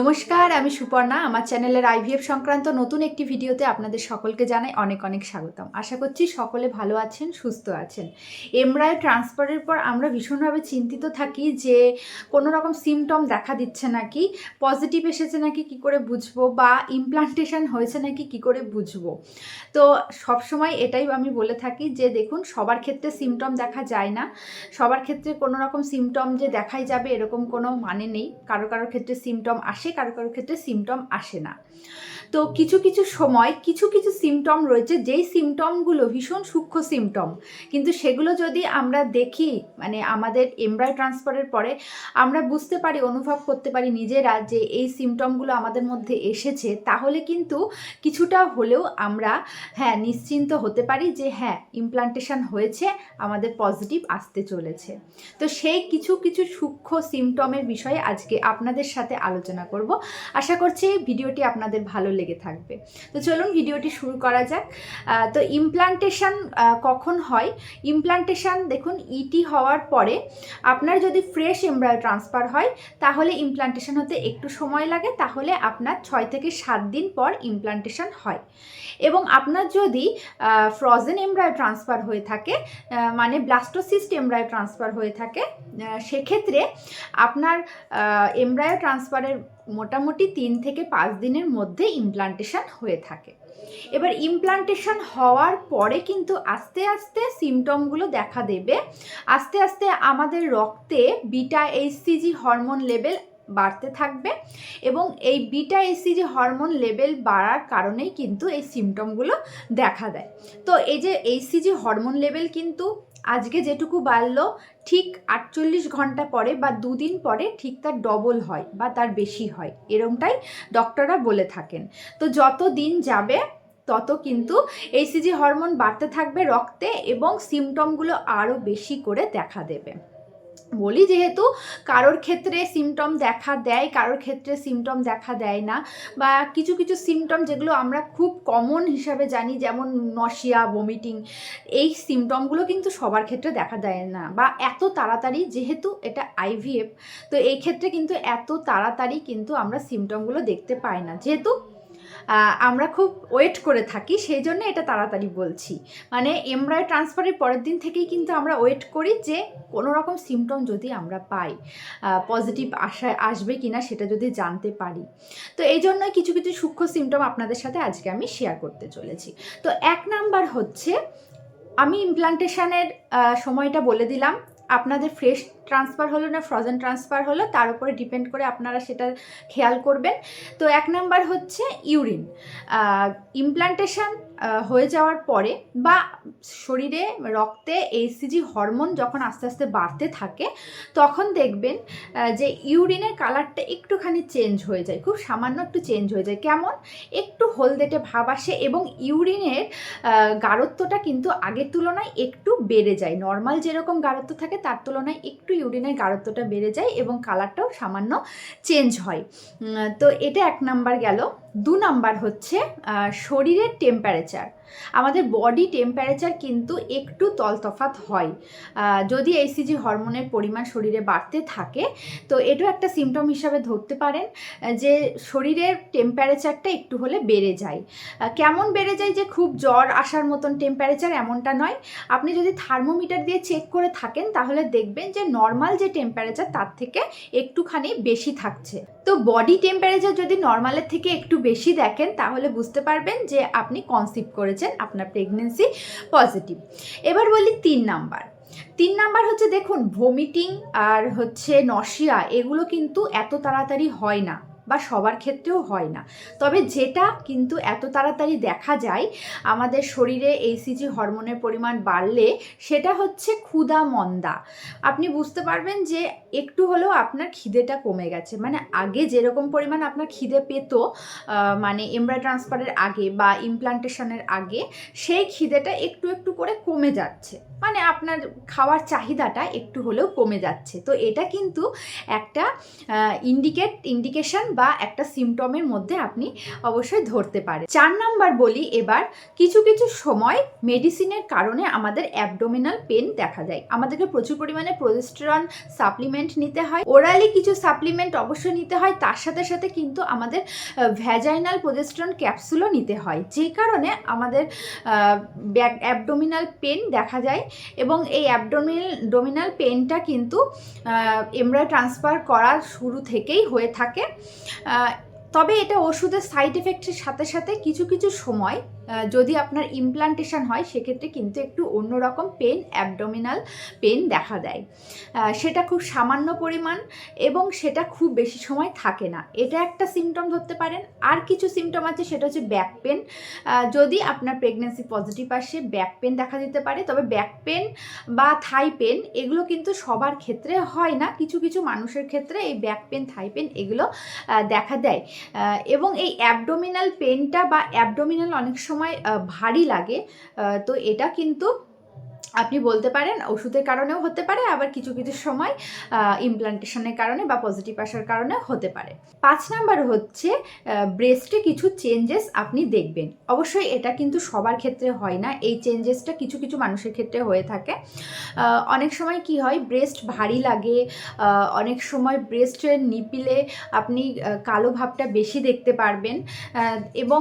নমস্কার, আমি সুপর্ণা। আমার চ্যানেলের আইভিএফ সংক্রান্ত নতুন একটি ভিডিওতে আপনাদের সকলকে জানাই অনেক অনেক স্বাগতম। আশা করছি সকলে ভালো আছেন, সুস্থ আছেন। এমব্রায় ট্রান্সফারের পর আমরা ভীষণভাবে চিন্তিত থাকি যে কোনো রকম সিমটম দেখা দিচ্ছে নাকি পজিটিভ এসেছে নাকি, কি করে বুঝব বা ইমপ্লান্টেশন হয়েছে নাকি, কি করে বুঝব। তো সবসময় এটাই আমি বলে থাকি যে দেখুন, সবার ক্ষেত্রে সিমটম দেখা যায় না। সবার ক্ষেত্রে কোনো রকম সিমটম যে দেখাই যাবে এরকম কোনো মানে নেই। কারও কারোর ক্ষেত্রে সিমটম আসে কারও কারোর ক্ষেত্রে সিমটম আসে না। তো কিছু কিছু সময় কিছু কিছু সিমটম রয়েছে, যেই সিমটমগুলো ভীষণ সূক্ষ্ম সিমটম কিন্তু সেগুলো যদি আমরা দেখি মানে আমাদের এমব্রাই ট্রান্সফারের পরে, আমরা বুঝতে পারি, অনুভব করতে পারি নিজেরা যে এই সিমটমগুলো আমাদের মধ্যে এসেছে, তাহলে কিন্তু কিছুটা হলেও আমরা হ্যাঁ নিশ্চিন্ত হতে পারি যে হ্যাঁ ইমপ্লান্টেশন হয়েছে, আমাদের পজিটিভ আসতে চলেছে। তো সেই কিছু কিছু সূক্ষ্ম সিমটমের বিষয়ে আজকে আপনাদের সাথে আলোচনা করব। আশা করছি ভিডিওটি আপনাদের ভালো লেগে থাকবে। তো চলুন ভিডিওটি শুরু করা যাক। তো ইমপ্লান্টেশন কখন হয়? ইমপ্লান্টেশন দেখুন ইটি হওয়ার পরে আপনার যদি ফ্রেশ এমব্রয় ট্রান্সফার হয়, তাহলে ইমপ্লান্টেশন হতে একটু সময় লাগে। তাহলে আপনার ছয় থেকে সাত দিন পর ইমপ্লান্টেশন হয়। এবং আপনার যদি ফ্রজেন এমব্রয় ট্রান্সফার হয়ে থাকে মানে ব্লাস্টোসিস্ট এমব্রয় ট্রান্সফার হয়ে থাকে সেক্ষেত্রে আপনার এমব্রায়ো ট্রান্সফারের মোটামুটি তিন থেকে পাঁচ দিনের মধ্যে ইমপ্লান্টেশন হয়ে থাকে। এবার ইমপ্লান্টেশন হওয়ার পরে কিন্তু আস্তে আস্তে সিমটমগুলো দেখা দেবে। আস্তে আস্তে আমাদের রক্তে বিটা এইচসিজি হরমোন লেভেল বাড়তে থাকবে এবং এই বিটা এইচসিজি হরমোন লেভেল বাড়ার কারণেই কিন্তু এই সিমটমগুলো দেখা দেয়। তো এই যে এইচসিজি হরমোন লেভেল কিন্তু আজকে যেটুকু বাড়লো, ঠিক আটচল্লিশ ঘণ্টা পরে বা দুদিন পরে ঠিক তার ডবল হয় বা তার বেশি হয়। এরমটাই ডক্টররা বলে থাকেন। তো যত দিন যাবে, তত কিন্তু এইসিজি হরমোন বাড়তে থাকবে রক্তে এবং সিমটমগুলো আরও বেশি করে দেখা দেবে। বলি যেহেতু, কারোর ক্ষেত্রে সিমটম দেখা দেয়, কারোর ক্ষেত্রে সিমটম দেখা দেয় না বা কিছু কিছু সিমটম যেগুলো আমরা খুব কমন হিসাবে জানি, যেমন নশিয়া বমিটিং এই সিমটমগুলো কিন্তু সবার ক্ষেত্রে দেখা দেয় না বা এত তাড়াতাড়ি যেহেতু এটা আইভিএফ তো এই ক্ষেত্রে কিন্তু এত তাড়াতাড়ি কিন্তু আমরা সিমটমগুলো দেখতে পাই না। যেহেতু আমরা খুব ওয়েট করে থাকি, সেই জন্য এটা তাড়াতাড়ি বলছি। মানে এমব্রয় ট্রান্সফারের পরের দিন থেকেই কিন্তু আমরা ওয়েট করি যে কোনো রকম সিমটম যদি আমরা পাই পজিটিভ আসা আসবে কিনা সেটা যদি জানতে পারি। তো এই জন্যই কিছু কিছু সূক্ষ্ম সিমটম আপনাদের সাথে আজকে আমি শেয়ার করতে চলেছি। তো এক নাম্বার হচ্ছে, আমি ইমপ্লান্টেশনের সময়টা বলে দিলাম আপনাদের ফ্রেশ ট্রান্সফার হলো না ফ্রজেন ট্রান্সফার হলো, তার উপরে ডিপেন্ড করে আপনারা সেটা খেয়াল করবেন। তো এক নাম্বার হচ্ছে ইউরিন ইমপ্লান্টেশন হয়ে যাওয়ার পরে বা শরীরে, রক্তে এইসিজি হরমোন যখন আস্তে আস্তে বাড়তে থাকে, তখন দেখবেন যে ইউরিনের কালারটা একটুখানি চেঞ্জ হয়ে যায়, খুব সামান্য একটু চেঞ্জ হয়ে যায়। কেমন? একটু হলদেটে ভাব আসে এবং ইউরিনের গাঢ়ত্বটা কিন্তু আগের তুলনায় একটু বেড়ে যায়। নর্মাল যেরকম গাঢ়ত্ব থাকে, তার তুলনায় একটু ইউরিনের গাঢ়ত্বটা বেড়ে যায় এবং কালারটাও সামান্য চেঞ্জ হয়। তো এটা এক নাম্বার গেল। দু নাম্বার হচ্ছে শরীরের টেম্পারেচার HR. আমাদের বডি টেম্পারেচার কিন্তু একটু তলতফাত হয়। যদি এইসিজি হরমোনের পরিমাণ শরীরে বাড়তে থাকে, তো এটাও একটা সিমটম হিসাবে ধরতে পারেন যে শরীরের টেম্পারেচারটা একটু হলে বেড়ে যায়। কেমন বেড়ে যায় যে খুব জ্বর আসার মতন টেম্পারেচার এমনটা নয়। আপনি যদি থার্মোমিটার দিয়ে চেক করে থাকেন, তাহলে দেখবেন যে নর্মাল যে টেম্পারেচার তার থেকে একটুখানি বেশি থাকছে। তো বডি টেম্পারেচার যদি নর্মালের থেকে একটু বেশি দেখেন, তাহলে বুঝতে পারবেন যে আপনি কনসিভ করেছেন আপনার প্রেগনেন্সি পজিটিভ এবার বলি তিন নাম্বার। তিন নাম্বার হচ্ছে দেখুন ভমিটিং আর হচ্ছে নশিয়া এগুলো কিন্তু এত তাড়াতাড়ি হয় না। বা সবার ক্ষেত্রেও হয় না। তবে যেটা কিন্তু এত তাড়াতাড়ি দেখা যায়, আমাদের শরীরে এইসিজি হরমোনের পরিমাণ বাড়লে সেটা হচ্ছে ক্ষুধা, মন্দা। আপনি বুঝতে পারবেন যে একটু হলেও আপনার খিদেটা কমে গেছে। মানে আগে যেরকম পরিমাণ আপনার খিদে পেত মানে এমব্রা ট্রান্সফারের আগে বা ইমপ্লান্টেশনের আগে, সেই খিদেটা একটু একটু করে কমে যাচ্ছে। মানে আপনার খাওয়ার চাহিদাটা একটু হলেও কমে যাচ্ছে। তো এটা কিন্তু একটা ইন্ডিকেট ইন্ডিকেশন বা একটা সিমটমের মধ্যে আপনি অবশ্যই ধরতে পারেন। চার নাম্বার বলি এবার, কিছু কিছু সময় মেডিসিনের কারণে আমাদের অ্যাবডোমিনাল পেন দেখা যায় আমাদেরকে প্রচুর পরিমাণে প্রোজেস্টেরন সাপ্লিমেন্ট নিতে হয়। ওরালি কিছু সাপ্লিমেন্ট অবশ্যই নিতে হয়। তার সাথে সাথে কিন্তু আমাদের ভ্যাজাইনাল প্রোজেস্টেরন ক্যাপসুলও নিতে হয়। যে কারণে আমাদের অ্যাবডোমিনাল পেন দেখা যায় এবং এই অ্যাবডোমিনাল ডোমিনাল পেনটা কিন্তু এমরা ট্রান্সফার করার শুরু থেকেই হয়ে থাকে। তবে এটা ওষুধের সাইড এফেক্টের সাথে সাথে কিছু কিছু সময় যদি আপনার ইমপ্লান্টেশন হয়, সেক্ষেত্রে কিন্তু একটু অন্যরকম পেন অ্যাবডোমিনাল পেন দেখা দেয়। সেটা খুব সামান্য পরিমাণ এবং সেটা খুব বেশি সময় থাকে না। এটা একটা সিমটম ধরতে পারেন। আর কিছু সিমটম আছে, সেটা হচ্ছে ব্যাক পেন যদি আপনার প্রেগনেন্সি পজিটিভ আসে ব্যাক পেন দেখা দিতে পারে। তবে ব্যাক পেন বা থাই পেন এগুলো কিন্তু সবার ক্ষেত্রে হয় না। কিছু কিছু মানুষের ক্ষেত্রে এই ব্যাক পেন থাই পেন এগুলো দেখা দেয়। এবং এই অ্যাবডোমিনাল পেনটা বা অ্যাবডোমিনাল অনেক সময় আহ, ভারী লাগে। তো এটা কিন্তু আপনি বলতে পারেন, ওষুধের কারণেও হতে পারে, আবার কিছু কিছু সময় ইমপ্লান্টেশনের কারণে বা পজিটিভ আসার কারণেও হতে পারে। পাঁচ নাম্বার হচ্ছে ব্রেস্টে কিছু চেঞ্জেস আপনি দেখবেন। অবশ্যই এটা কিন্তু সবার ক্ষেত্রে হয় না, এই চেঞ্জেসটা কিছু কিছু মানুষের ক্ষেত্রে হয়ে থাকে। অনেক সময় কি হয় ব্রেস্ট ভারী লাগে অনেক সময় ব্রেস্টের নিপিলে আপনি কালো ভাবটা বেশি দেখতে পারবেন এবং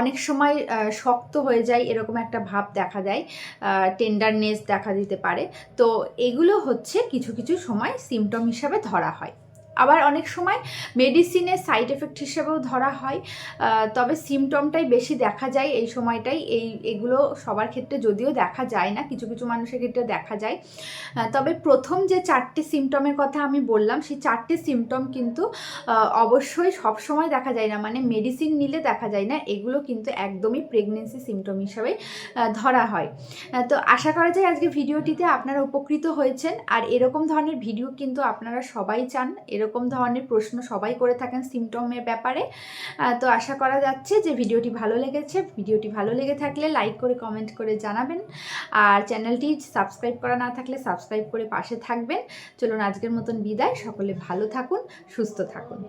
অনেক সময় শক্ত হয়ে যায়, এরকম একটা ভাব দেখা দেয় টেন্ডারনেস দেখা দিতে পারে। তো এগুলো হচ্ছে কিছু কিছু সময় সিমটম হিসাবে ধরা হয়। আবার অনেক সময় মেডিসিনের সাইড এফেক্ট হিসেবেও ধরা হয় তবে সিমটমটাই বেশি দেখা যায় এই সময়টাই। এই, এগুলো সবার ক্ষেত্রে যদিও দেখা যায় না, কিছু কিছু মানুষের ক্ষেত্রে দেখা যায়। তবে প্রথম যে চারটে সিমটমের কথা আমি বললাম, সেই চারটে সিমটম কিন্তু অবশ্যই সব সময় দেখা যায় না। মানে মেডিসিন নিলে দেখা যায় না, এগুলো কিন্তু একদমই প্রেগনেন্সি সিমটম হিসাবে ধরা হয়। তো আশা করা যায় আজকে ভিডিওটিতে আপনারা উপকৃত হয়েছেন। আর এরকম ধরনের ভিডিও কিন্তু আপনারা সবাই চান, এরকম ধরনের প্রশ্ন সবাই করে থাকেন সিমটমের ব্যাপারে। তো আশা করা যাচ্ছে যে ভিডিওটি ভালো লেগেছে। ভিডিওটি ভালো লেগে থাকলে লাইক করে কমেন্ট করে জানাবেন। আর চ্যানেলটি সাবস্ক্রাইব করা না থাকলে সাবস্ক্রাইব করে পাশে থাকবেন। চলুন আজকের মতন বিদায়। সকলে ভালো থাকুন, সুস্থ থাকুন।